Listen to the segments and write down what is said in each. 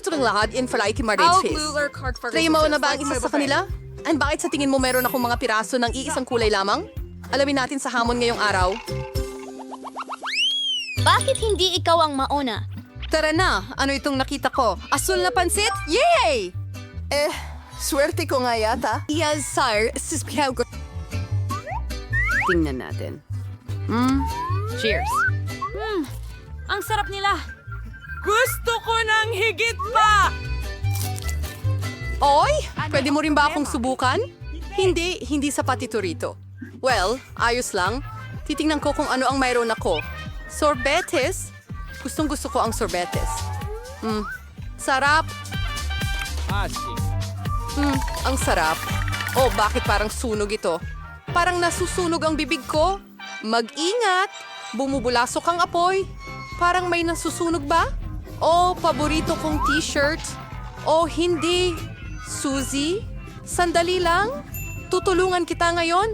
gusto ng lahat in Falaiki Marriage for Kayo mo na ba ang isa sa kanila? And bakit sa tingin mo meron akong mga piraso ng iisang kulay lamang? Alamin natin sa hamon ngayong araw. Bakit hindi ikaw ang mauna? Tara na, ano itong nakita ko? Asul na pansit? Yay! Eh, swerte ko nga yata. Yes, sire. Sispihaw ko. Tingnan natin. Hmm? Cheers. Ang sarap nila. Gusto ko ng higit pa! Oy, pwede mo rin ba akong subukan? Hindi, hindi sapat ito rito. Well, ayos lang. Titingnan ko kung ano ang mayroon ako. Sorbetes? Gustong gusto ko ang sorbetes. Hmm, sarap. Hmm, ang sarap. Oh, bakit parang sunog ito? Parang nasusunog ang bibig ko. Mag-ingat! Bumubulasok ang apoy. Parang may nasusunog ba? Oh, paborito kong t-shirt. Oh, hindi. Suzy, sandali lang. Tutulungan kita ngayon.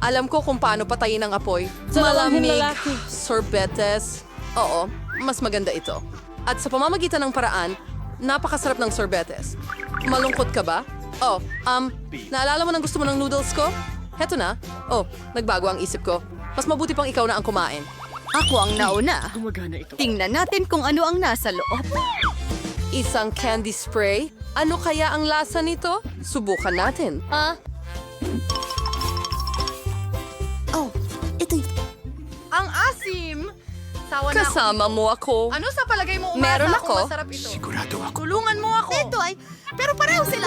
Alam ko kung paano patayin ang apoy. Malamig. Sorbetes. Oo, mas maganda ito. At sa pamamagitan ng paraan, napakasarap ng sorbetes. Malungkot ka ba? Oh, um, naalala mo nang gusto mo ng noodles ko? Heto na. Oh, nagbago ang isip ko. Mas mabuti pang ikaw na ang kumain. Ako ang nauna. Tingnan natin kung ano ang nasa loob. Isang candy spray? Ano kaya ang lasa nito? Subukan natin. Ha? Oh, ito Ang asim! Sawa na ako. Kasama mo ako. Ano sa palagay mo umasa Meron kung ako. masarap ito? Sigurado ako. Tulungan mo ako. Ito ay, pero pareho sila.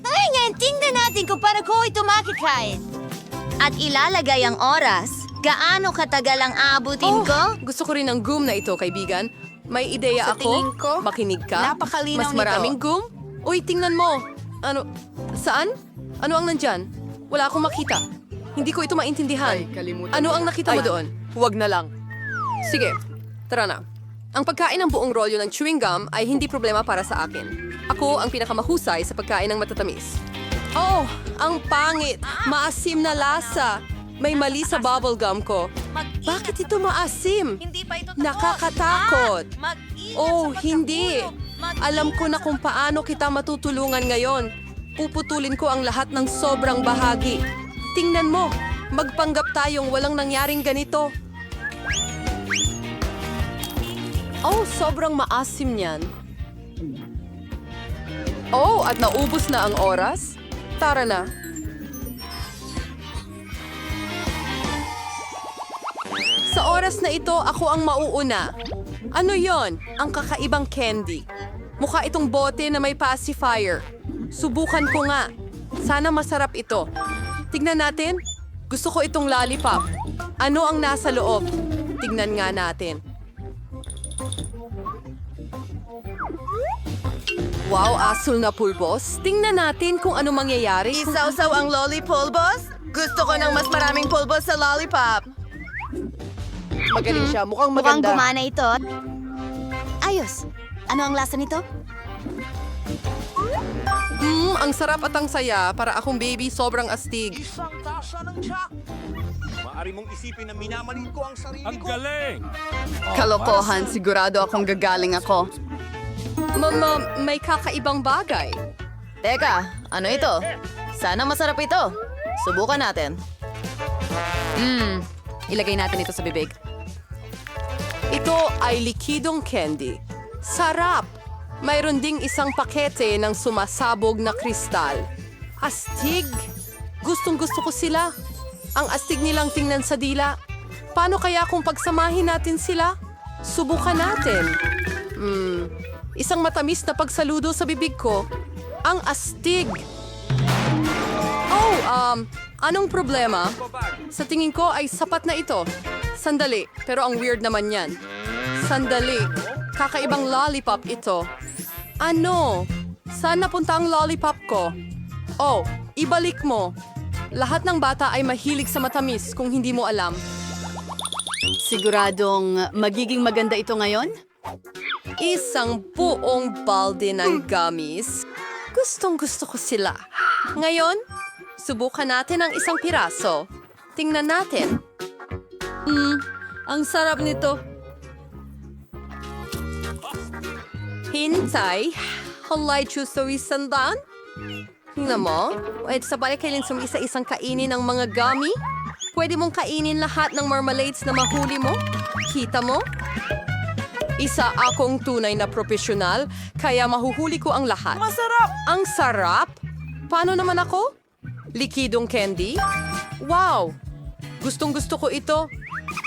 Ngayon, tingnan natin kung paano ko ito makikain. At ilalagay ang oras. Gaano katagal ang aabutin ko? Oh, gusto ko rin ng gum na ito, kaibigan. May ideya Sa ako. ko, Makinig ka. napakalinaw Mas maraming gum? Uy, tingnan mo. Ano? Saan? Ano ang nandyan? Wala akong makita. Hindi ko ito maintindihan. Ay, kalimutan ano mo ang na. nakita mo Ay. doon? Huwag na lang. Sige, tara na. Ang pagkain ng buong rolyo ng chewing gum ay hindi problema para sa akin. Ako ang pinakamahusay sa pagkain ng matatamis. Oh, ang pangit! Maasim na lasa! May mali sa bubble gum ko. Bakit ito maasim? Hindi pa ito Nakakatakot. Oh, hindi. Alam ko na kung paano kita matutulungan ngayon. Puputulin ko ang lahat ng sobrang bahagi. Tingnan mo, magpanggap tayong walang nangyaring ganito. Oh, sobrang maasim niyan. Oh, at naubos na ang oras? Tara na. Oras na ito, ako ang mauuna. Ano yon? Ang kakaibang candy. Mukha itong bote na may pacifier. Subukan ko nga. Sana masarap ito. Tignan natin. Gusto ko itong lollipop. Ano ang nasa loob? Tignan nga natin. Wow, asul na pulbos. Tingnan natin kung ano mangyayari. Isaw-saw ang lollipulbos? Gusto ko ng mas maraming pulbos sa lollipop. Magaling siya. Mukhang Mukhang maganda. gumana ito. Ayos. Ano ang lasa nito? Mm, ang sarap at ang saya. Para akong baby, sobrang astig. Isang tasa ng Jack. Maaari mong isipin na minamanin ko ang sarili ko. Kalokohan, sigurado akong gagaling ako. Mama, may kakaibang bagay. Teka, ano ito? Sana masarap ito. Subukan natin. Hmm, ilagay natin ito sa bibig. Ito ay likidong candy. Sarap! Mayroon ding isang pakete ng sumasabog na kristal. Astig! Gustong gusto ko sila. Ang astig nilang tingnan sa dila. Paano kaya kung pagsamahin natin sila? Subukan natin. Hmm, isang matamis na pagsaludo sa bibig ko. Ang astig! Oh, um, anong problema? Sa tingin ko ay sapat na ito. Sandali, pero ang weird naman yan. Sandali, kakaibang lollipop ito. Ano? Saan napunta ang lollipop ko? Oh, ibalik mo. Lahat ng bata ay mahilig sa matamis kung hindi mo alam. Siguradong magiging maganda ito ngayon? Isang buong balde ng gummies. Gustong gusto ko sila. Ngayon, subukan natin ang isang piraso. Tingnan natin. Hmm, ang sarap nito. Hintay. Halay chuso isandan? Tingnan mo. At sa balik kailin sum isa-isang kainin ng mga gummy? Pwede mong kainin lahat ng marmalades na mahuli mo? Kita mo? Isa akong tunay na profesional, kaya mahuhuli ko ang lahat. Masarap! Ang sarap! Paano naman ako? Likidong candy? Wow! Gustong gusto ko ito.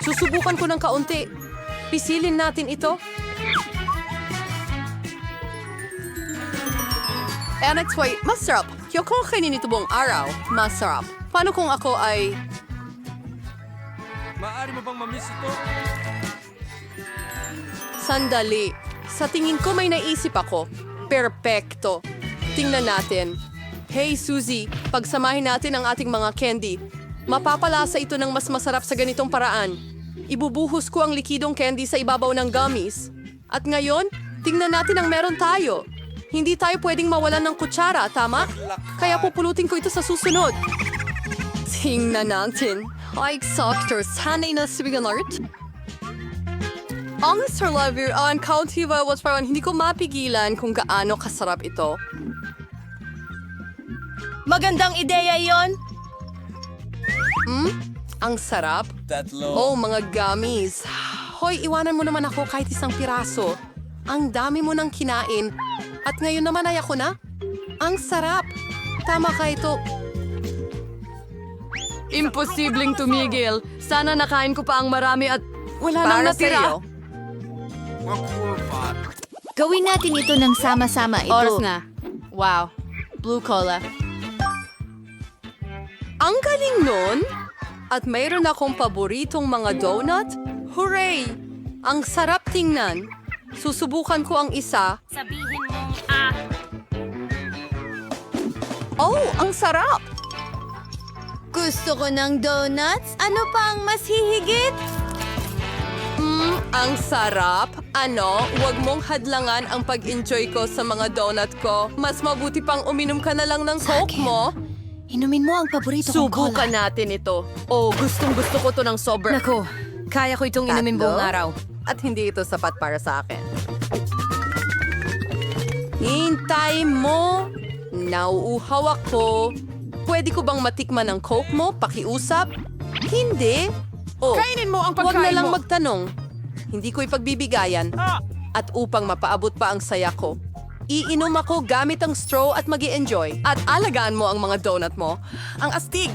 Susubukan ko ng kaunti. Pisilin natin ito. That's why, masarap. Kung kainin ito buong araw, masarap. Paano kung ako ay... Maaari mo bang mamiss ito? Sandali. Sa tingin ko may naisip ako. Perpekto. Tingnan natin. Hey Suzy, pagsamahin natin ang ating mga candy. Mapapalasa ito ng mas masarap sa ganitong paraan. Ibubuhos ko ang likidong candy sa ibabaw ng gummies. At ngayon, tingnan natin ang meron tayo. Hindi tayo pwedeng mawalan ng kutsara, tama? Kaya pupulutin ko ito sa susunod. Tingnan natin. Ay, Doctor, sanay na sabihin alert. Ang Sir Lover, ang County was parang hindi ko mapigilan kung gaano kasarap ito. Magandang ideya yon. Hmm? Ang sarap. Oh, mga gummies. Hoy, iwanan mo naman ako kahit isang piraso. Ang dami mo nang kinain. At ngayon naman ay ako na. Ang sarap. Tama ka ito. Imposibleng tumigil. Sana nakain ko pa ang marami at wala nang Para natira. sa'yo. Gawin natin ito ng sama-sama ito. Oras na. Wow. Blue cola. Ang galing nun! At mayroon akong paboritong mga donut. Hooray! Ang sarap tingnan. Susubukan ko ang isa. Sabihin mong, ah, Oh, ang sarap! Gusto ko ng donuts. Ano pa ang mas hihigit? Hmm, ang sarap. Ano, wag mong hadlangan ang pag-enjoy ko sa mga donut ko. Mas mabuti pang uminom ka na lang ng Coke mo. Inumin mo ang paborito kong cola. Subukan natin ito. Oh, gustong gusto ko to ng sober. Nako, kaya ko itong inumin buong araw. At hindi ito sapat para sa akin. Hintay mo! Nauuhaw ako. Pwede ko bang matikman ang Coke mo? Pakiusap? Hindi. Oh, kainin mo ang Huwag na pagkain lang mo. magtanong. Hindi ko ipagbibigayan. At upang mapaabot pa ang saya ko, iinom ako gamit ang straw at mag enjoy At alagaan mo ang mga donut mo. Ang astig!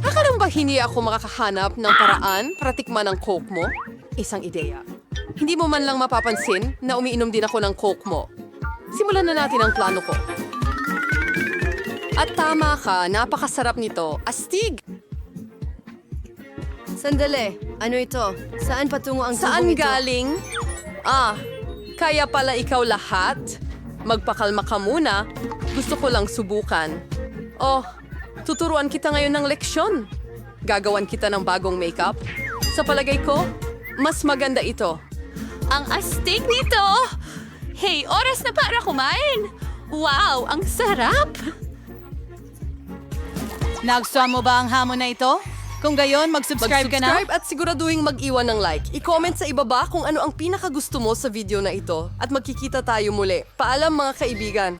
Akala mo ba hindi ako makakahanap ng paraan para tikman ang Coke mo? Isang ideya. Hindi mo man lang mapapansin na umiinom din ako ng Coke mo. Simulan na natin ang plano ko. At tama ka, napakasarap nito. Astig! Sandali, ano ito? Saan patungo ang Saan tubong ito? Ah, kaya pala ikaw lahat? Magpakalma ka muna. Gusto ko lang subukan. Oh, tuturuan kita ngayon ng leksyon. Gagawan kita ng bagong makeup. Sa palagay ko, mas maganda ito. Ang astig nito! Hey, oras na para kumain! Wow, ang sarap! Nagustuhan mo ba ang hamon na ito? Kung gayon, mag-subscribe ka na. At siguraduhin mag-iwan ng like. I-comment sa ibaba kung ano ang pinakagusto mo sa video na ito. At magkikita tayo muli. Paalam mga kaibigan.